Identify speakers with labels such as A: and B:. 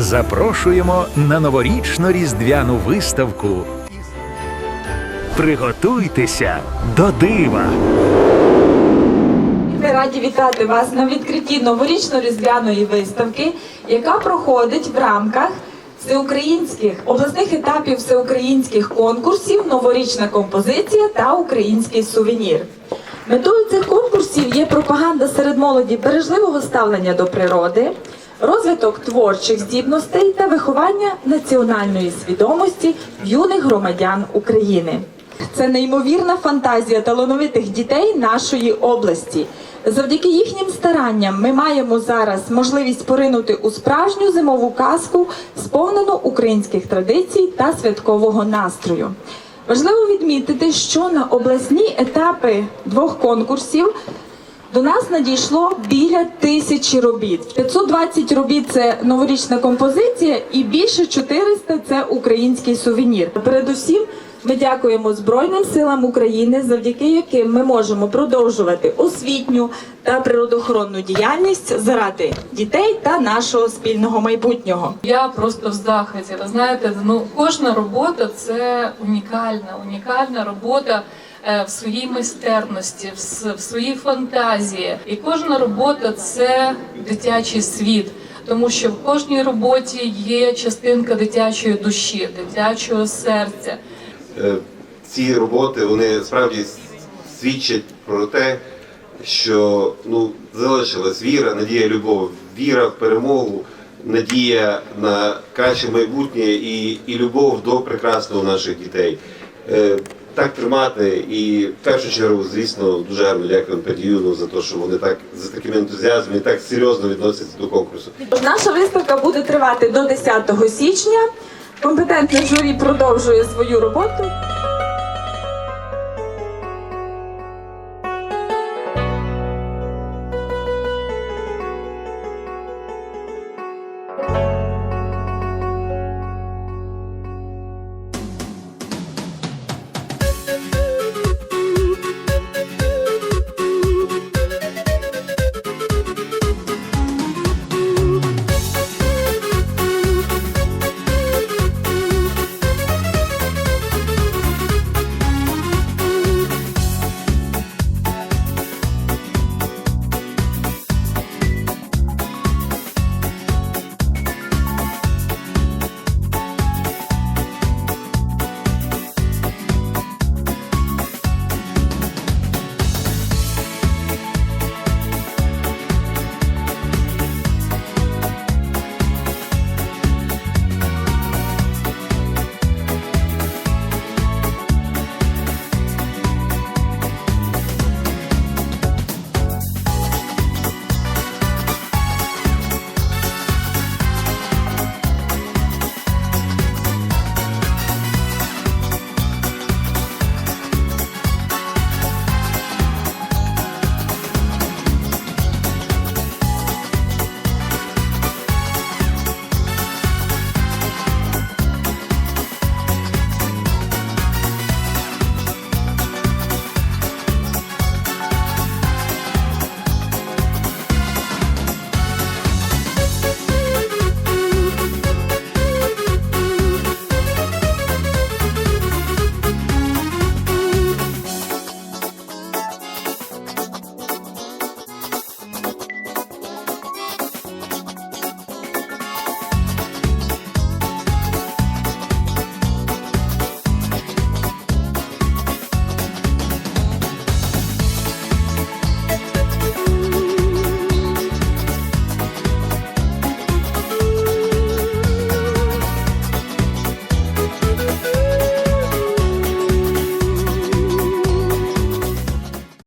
A: Запрошуємо на новорічну різдвяну виставку. Приготуйтеся до дива!
B: Ми раді вітати вас на відкритті новорічно-різдвяної виставки, яка проходить в рамках всеукраїнських обласних етапів всеукраїнських конкурсів Новорічна композиція та Український сувенір. Метою цих конкурсів є пропаганда серед молоді бережливого ставлення до природи, розвиток творчих здібностей та виховання національної свідомості юних громадян України. Це неймовірна фантазія талановитих дітей нашої області. Завдяки їхнім старанням ми маємо зараз можливість поринути у справжню зимову казку, сповнену українських традицій та святкового настрою. Важливо відмітити, що на обласні етапи двох конкурсів до нас надійшло біля тисячі робіт. 520 робіт це новорічна композиція, і більше 400 – це український сувенір. Передусім, ми дякуємо Збройним силам України, завдяки яким ми можемо продовжувати освітню та природоохоронну діяльність заради дітей та нашого спільного майбутнього.
C: Я просто в захваті. Ви знаєте, ну кожна робота це унікальна, унікальна робота в своїй майстерності, в, своїй фантазії. І кожна робота це дитячий світ. Тому що в кожній роботі є частинка дитячої душі, дитячого серця.
D: Е, ці роботи вони справді свідчать про те, що ну залишилась віра, надія, любов, віра в перемогу, надія на краще майбутнє і, і любов до прекрасного наших дітей. Так тримати і в першу чергу, звісно, дуже гарно дякую Педіюну за те, що вони так з таким ентузіазмом і так серйозно відносяться до конкурсу.
B: Наша виставка буде тривати до 10 січня. Компетентне журі продовжує свою роботу.